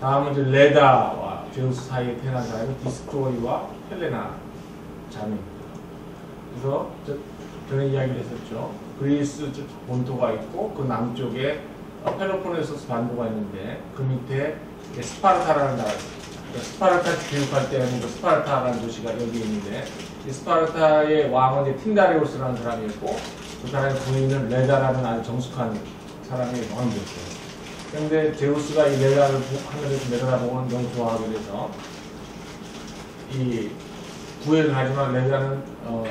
다음은 이제 레다와 제우스 사이에 태어난 사람이 디스트로이와 헬레나 자매입니다. 그래서 저, 전에 이야기를 했었죠. 그리스 본토가 있고 그 남쪽에 어, 펠로폰네소스 반도가 있는데 그 밑에 스파르타라는 나라 스파르타 교육할 때는 그 스파르타라는 도시가 여기 있는데 이 스파르타의 왕은 틴다리오스라는 사람이었고 그 사람의 부인은 레다라는 아주 정숙한 사람의 왕이었어요. 그런데 제우스가 이 레다를 하늘에서 내려다보고는 너무 좋아하게 돼서 이 구애를 하지만 레다는 어,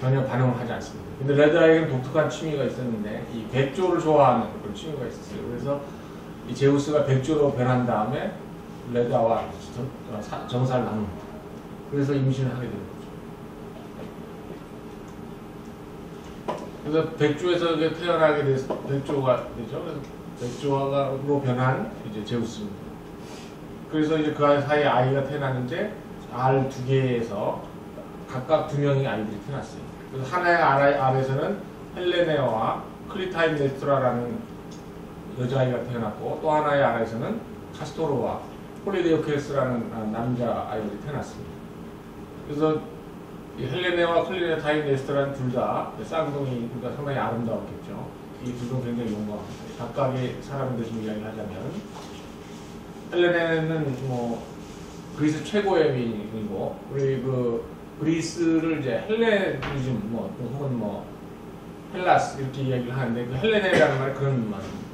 전혀 반응을 하지 않습니다. 근데 레다에게는 독특한 취미가 있었는데 이 백조를 좋아하는 그런 취미가 있었어요. 그래서 이 제우스가 백조로 변한 다음에 레다와 정, 정사를 나눕니다. 그래서 임신을 하게 됩니다. 그래서 백조에서 태어나게 돼서 백조가 되죠. 백조로 변한 이제 제우스입니다. 그래서 이제 그 사이에 아이가 태어나는데 알 두 개에서 각각 두 명의 아이들이 태어났어요. 그래서 하나의 알 알에서는 헬레네와 크리타임 네스트라라는 여자아이가 태어났고 또 하나의 알에서는 카스토로와 폴리데오케스라는 남자 아이들이 태어났습니다. 그래서 이 헬레네와 클리네타임 네스트라는 둘 다 쌍둥이가 상당히 아름다웠겠죠. 이두분 굉장히 용감합니다. 각각의 사람들 좀 이야기를 하자면 헬레네는 뭐 그리스 최고의 미인이고 우리 그 그리스를 이제 헬레니즘 뭐 혹은 뭐 헬라스 이렇게 이야기를 하는데 그 헬레네라는 말이 그런 말입니다.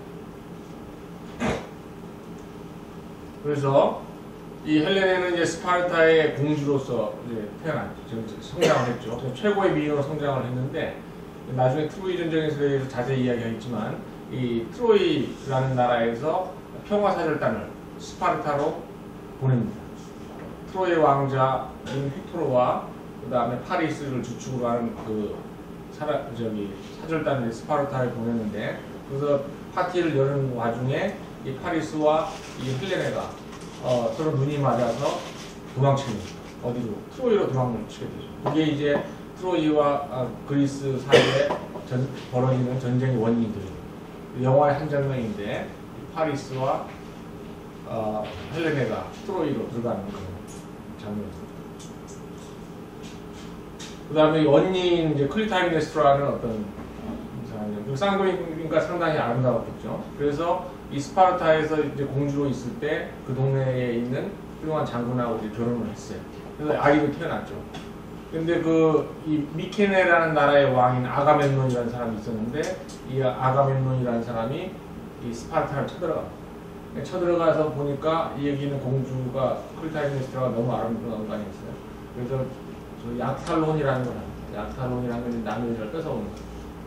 그래서 이 헬레네는 이제 스파르타의 공주로서 이제 태어났죠. 성장을 했죠. 최고의 미인으로 성장을 했는데 나중에 트로이 전쟁에 대해서 자세히 이야기하겠지만 이 트로이라는 나라에서 평화 사절단을 스파르타로 보냅니다. 트로이 왕자인 휘토로와 그 다음에 파리스를 주축으로 하는 그 사라, 저기 사절단을 스파르타에 보냈는데 그래서 파티를 여는 와중에 이 파리스와 이 헬레네가 어, 서로 눈이 맞아서 도망칩니다. 어디로? 트로이로 도망치게 되죠. 그게 이제 트로이와 아, 그리스 사이에 전, 벌어지는 전쟁의 되죠. 영화의 한 장면인데 파리스와 어, 헬레네가 트로이로 들어가는 그런 장면입니다. 그 다음에 언니인 이제 클리타임네스트라는 어떤 사람이요. 상당히 아름다웠겠죠. 그래서 이 스파르타에서 이제 공주로 있을 때 그 동네에 있는 훌륭한 장군하고 이제 결혼을 했어요. 그래서 아이도 태어났죠. 근데 그 이 미케네라는 나라의 왕인 아가멤논이라는 사람이 있었는데 이 아가멤논이라는 사람이 이 스파르타를 쳐들어갑니다. 쳐들어가서 보니까 이 얘기는 공주가 클타이메스트라가 너무 아름다운 거 아니겠어요? 그래서 저 약탈론이라는 걸. 약탈론이라는 건 남의 여자를 뺏어오는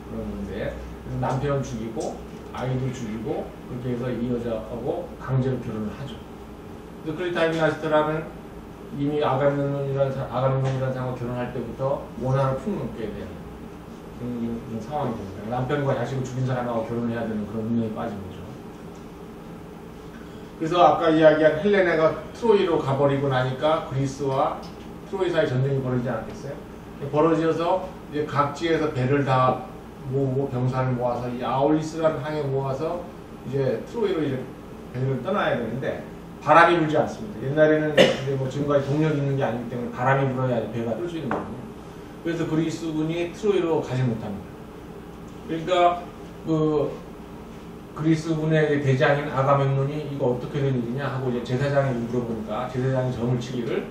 그런 건데 남편 죽이고 아이들 죽이고 그렇게 해서 이 여자하고 강제로 결혼을 하죠. 그래서 클리타이메스트라는 이미 아가멤논이라는 아가멤논이라는 사람과 결혼할 때부터 원한을 품게 되는 그런, 그런 상황이 됩니다. 남편과 자식을 죽인 사람하고 결혼을 해야 되는 그런 운명에 빠진 거죠. 그래서 아까 이야기한 헬레네가 트로이로 가버리고 나니까 그리스와 트로이 사이 전쟁이 벌어지지 않겠어요? 벌어져서 이제 각지에서 배를 다 모으고 병사를 모아서 이 아올리스라는 항에 모아서 이제 트로이로 이제 배를 떠나야 되는데 바람이 불지 않습니다. 옛날에는 이제 뭐 지금까지 동력이 있는 게 아니기 때문에 바람이 불어야 배가 뜰 수 있는 거거든요. 그래서 그리스군이 트로이로 가지 못합니다. 그러니까 그 그리스군의 대장인 아가멤논이 이거 어떻게 된 일이냐 하고 이제 제사장이 물어보니까 제사장이 점을 치기를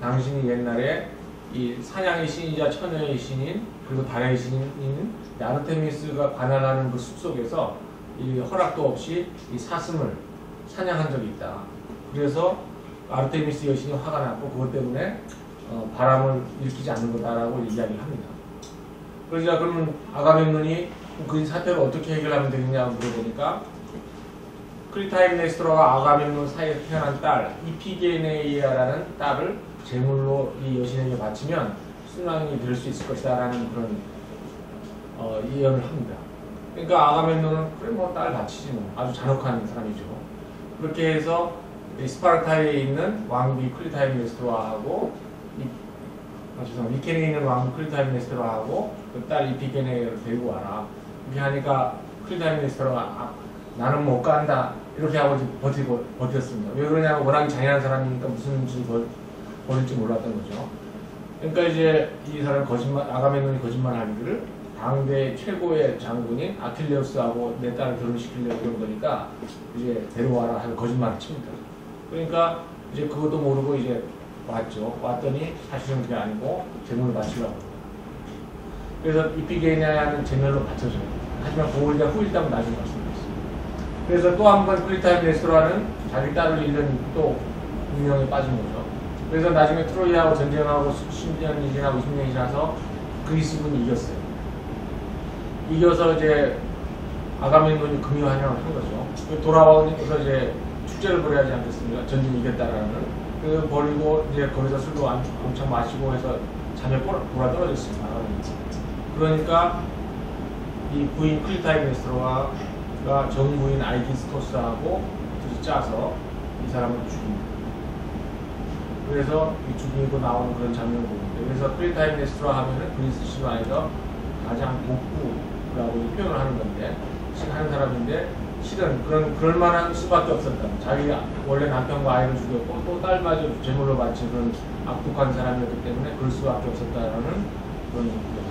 당신이 옛날에 이 사냥의 신이자 처녀의 신인 그리고 달의 신인 아르테미스가 관할하는 그 숲속에서 이 허락도 없이 이 사슴을 사냥한 적이 있다. 그래서 아르테미스 여신이 화가 났고 그것 때문에 어, 바람을 일으키지 않는 거다라고 이야기를 합니다. 그러자 그러면 아가멤논이 그 사태를 어떻게 해결하면 되겠냐고 물어보니까 크리타임 네스트로와 아가멤논 사이에 태어난 딸 이피게네이아라는 딸을 제물로 이 여신에게 바치면 순왕이 될 수 있을 것이다라는 그런 어, 예언을 합니다. 그러니까 아가멤논은 그래 뭐 딸 바치지 뭐 아주 잔혹한 사람이죠. 그렇게 해서 스파르타에 있는 왕비 클리타임 네스트로하고 아, 죄송합니다. 미케네에 있는 왕비 클리타임 네스트로하고 그 딸 이피게네를 데리고 와라. 이렇게 하니까 클리타임 네스트로가 아, 나는 못 간다. 이렇게 하고 버티고 버텼습니다. 왜 그러냐면 워낙 잔인한 사람이니까 무슨 짓을 벌- 벌일지 몰랐던 거죠. 그러니까 이제 이 사람 거짓말 아가멤논이 거짓말 하기를 당대 최고의 장군인 아킬레우스하고 내 딸을 결혼시키려고 그런 거니까 이제 데려와라 하는 거짓말을 칩니다. 그러니까 이제 그것도 모르고 이제 왔죠. 왔더니 사실은 그게 아니고 제물을 바치려고 합니다. 그래서 이피게니아는 제멸로 바쳐져요. 하지만 그걸 이제 후일담 나중에 말씀드리겠습니다. 그래서 또 한번 클리타임 레스토라는 자기 딸을 잃는 또 운명에 빠진 거죠. 그래서 나중에 트로이하고 전쟁하고 10년이 지나고 20년이 지나서 그리스군이 이겼어요. 이겨서 이제 아가멤논이 금유한양을 한 거죠. 그 돌아와서 이제 축제를 벌여야 하지 않겠습니까? 전쟁 이겼다라는. 그 버리고 이제 거기서 술도 안- 엄청 마시고 해서 잠에 돌아 떨어졌습니다. 그러니까 이 부인 클리타이메스로가 정부인 아이기스토스하고 둘이 짜서 이 사람을 죽입니다. 그래서 이 죽이고 나오는 그런 장면을 보는데 그래서 클리타이메스로 하면은 그리스 신화에서 가장 복부라고 표현을 하는 건데 실- 하는 사람인데 실은 그런 그럴 만한 수밖에 없었다. 자기가 원래 남편과 아이를 죽였고 또 딸마저 제물로 바친 그런 악독한 사람이었기 때문에 그럴 수밖에 없었다라는 그런 얘기입니다.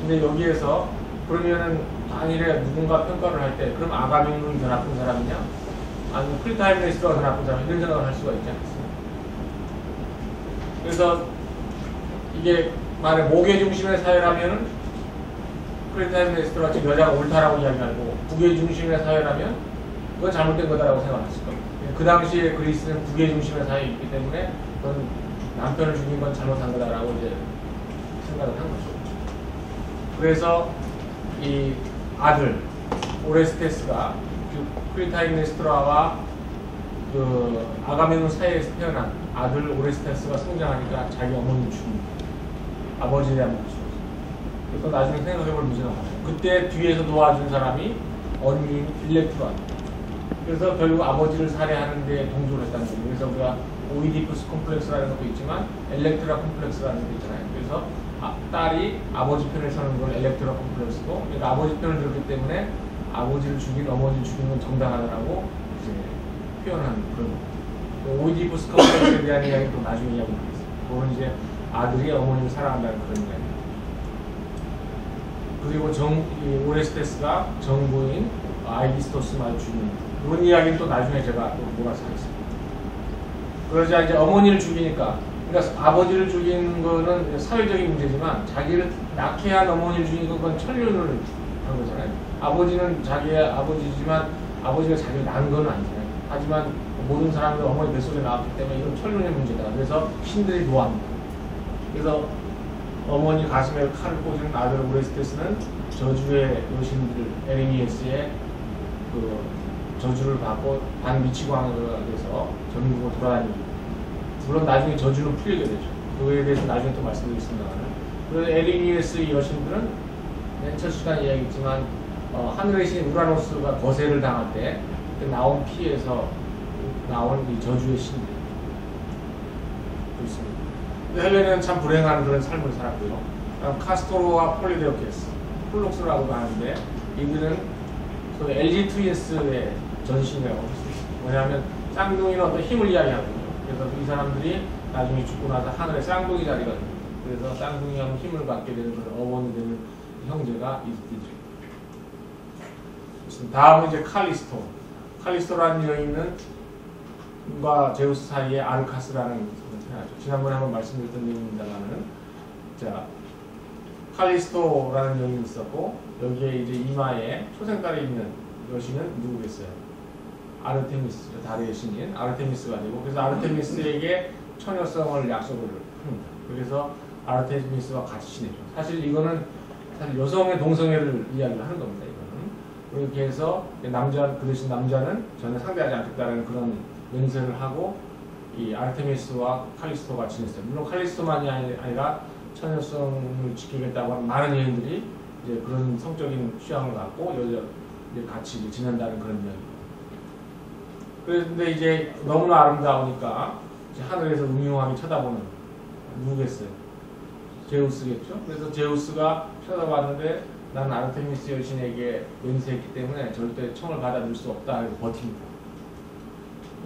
근데 여기에서 그러면은 당일에 누군가 평가를 할 때 그럼 아가민론이 더 나쁜 사람이냐? 아니면 클리타이메스가 더 나쁜 사람 이런 생각을 할 수가 있지 않겠어요? 그래서 이게 만약 목의 중심의 사회라면은 클리타이메스가 지금 여자가 옳다라고 이야기하고 국의 중심의 사회라면 그건 잘못된 거다라고 생각했을 겁니다. 그 당시에 그리스는 국의 중심의 사회이기 때문에 그건 남편을 죽인 건 잘못한 거다라고 이제 생각을 한 거죠. 그래서 이 아들 오레스테스가 그 크리타이네스트라와 그 아가메논 사이에서 태어난 아들 오레스테스가 성장하니까 자기 어머니를 죽입니다. 대한 목숨. 그래서 나중에 생각해볼 문제가 많아요. 그때 뒤에서 도와준 사람이 어린이인 일렉트로입니다. 그래서 결국 아버지를 살해하는 데 동조를 했다는 거예요. 그래서 우리가 오이디푸스 콤플렉스라는 것도 있지만 엘렉트라 콤플렉스라는 것도 있잖아요. 그래서 아, 딸이 아버지 편에 서는 걸 엘렉트라 콤플렉스고 그러니까 아버지 편을 들었기 때문에 아버지를 죽인 어머니를 죽인 건 정당하다라고 이제 표현하는 그런 거. 오이디푸스 콤플렉스에 대한 이야기도 나중에 이야기하겠습니다. 그건 이제 아들이 어머니를 사랑한다는 그런 이야기. 그리고 정, 이 오레스테스가 정부인 아이기스토스를 죽이는 그런 이야기는 또 나중에 제가 또 몰아서 하겠습니다. 그러자 이제 어머니를 죽이니까 그러니까 아버지를 죽인 거는 사회적인 문제지만 자기를 낳게 한 어머니를 죽인 건 천륜을 한 거잖아요. 아버지는 자기의 아버지지만 아버지가 자기를 낳은 건 아니잖아요. 하지만 모든 사람들 어머니 뱃속에 나왔기 때문에 이건 천륜의 문제다. 그래서 신들이 노합니다. 그래서 어머니 가슴에 칼을 꽂은 아들 오레스테스는 저주의 여신들 에리니에스의 그 저주를 받고 반미치광으로 돼서 전국을 돌아다닙니다. 물론 나중에 저주는 풀리게 되죠. 그거에 대해서 나중에 또 말씀드리겠습니다만. 그래서 에리니에스 여신들은 맨첫 시간에 이야기했지만 어, 하늘의 신 우라노스가 거세를 당할 때 그때 나온 피에서 나온 이 저주의 신들 있습니다. 헬레는 참 불행한 그런 삶을 살았고요. 다음 카스토로와 폴리데오케스, 폴록스라고도 하는데 이들은 소위 LG 트윈스의 전신이라고 할 수 있습니다. 뭐냐면 쌍둥이는 어떤 힘을 이야기하거든요. 그래서 이 사람들이 나중에 죽고 나서 하늘에 쌍둥이 됩니다. 그래서 쌍둥이하고 힘을 받게 되는 그런 어원이 되는 형제가. 그렇습니다. 다음은 이제 칼리스토. 칼리스토라는 여인은 과 제우스 사이에 아르카스라는. 지난번에 한번 말씀드렸던 내용입니다만은 자 칼리스토라는 여인이 있었고 여기에 이제 이마에 초생달이 있는 여신은 누구겠어요? 아르테미스, 달의 신인 아르테미스가 되고 그래서 아르테미스에게 처녀성을 약속을 합니다. 그래서 아르테미스와 같이 지내죠. 사실 이거는 사실 여성의 동성애를 이야기를 하는 겁니다. 이거는 그렇게 해서 남자 그 대신 남자는 전혀 상대하지 않겠다는 그런 맹세를 하고 이 아르테미스와 칼리스토가 지냈어요. 물론 칼리스토만이 아니- 아니라 처녀성을 지키겠다고 하는 많은 여인들이 이제 그런 성적인 취향을 갖고 여자 이제 같이 지낸다는 그런 이야기. 그런데 이제 너무나 아름다우니까 하늘에서 음흉하게 쳐다보는 누구겠어요? 제우스겠죠. 그래서 제우스가 쳐다봤는데 나는 아르테미스 여신에게 맹세했기 때문에 절대 청을 받아줄 수 없다 하고 버팁니다.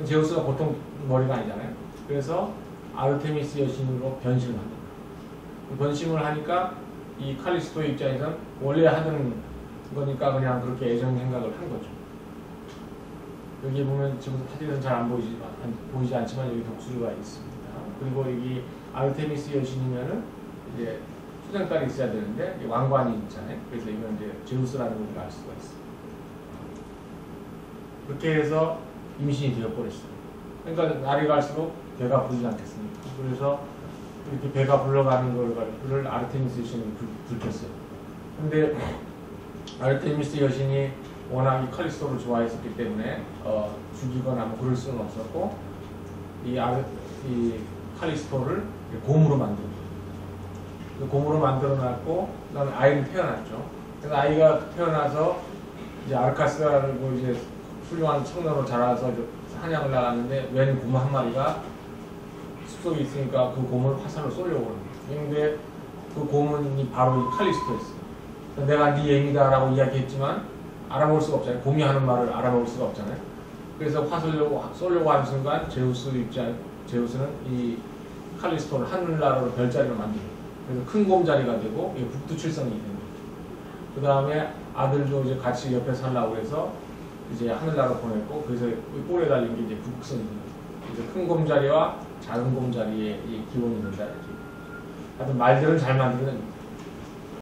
제우스가 보통 머리가 아니잖아요. 그래서 아르테미스 여신으로 변신을 합니다. 변심을 하니까 이 칼리스토 입장에선 원래 하던 거니까 그냥 그렇게 애정 생각을 한 거죠. 여기 보면 지금 사진은 잘 안 보이지, 안, 보이지 않지만 여기 독수리가 있습니다. 그리고 여기 아르테미스 여신이면은 이제 수정딸이 있어야 되는데 왕관이 있잖아요. 그래서 이건 이제 제우스라는 걸 알 수가 있어요. 그렇게 해서 임신이 되어버렸어요. 그러니까 날이 갈수록 배가 부르지 않겠습니까? 그래서 이렇게 배가 불러가는 걸 아르테미스 여신이 불- 불켰어요. 근데 아르테미스 여신이 워낙 이 칼리스토를 좋아했었기 때문에 어, 죽이거나 뭐 그럴 수는 없었고 이, 아르, 이 칼리스토를 곰으로 만들고 곰으로 만들어놨고 그다음에 아이는 태어났죠. 그래서 아이가 태어나서 이제 아르카스라고 이제 훌륭한 청년으로 자라서 사냥을 나갔는데 웬 곰 한 마리가 숲속에 있으니까 그 곰을 화살로 쏘려고 합니다. 근데 그 곰은 바로 이 칼리스토였어요. 내가 네 애미다라고 이야기했지만 알아볼 수가 없잖아요. 곰이 하는 말을 알아볼 수가 없잖아요. 그래서 화살로 쏘려고 하는 순간 제우스 입장 제우스는 이 칼리스토를 하늘나라로 별자리로 만듭니다. 그래서 큰 곰자리가 되고 이게 북두 칠성이 됩니다. 그 다음에 아들도 이제 같이 옆에 살라고 해서 이제 하늘나라로 보냈고 그래서 이 꼴에 달린 게 이제 북극성이 됩니다. 이제 큰 곰자리와 작은 곰자리의 이 기원이 된다. 이렇게. 하여튼 말들은 잘 만들어냅니다.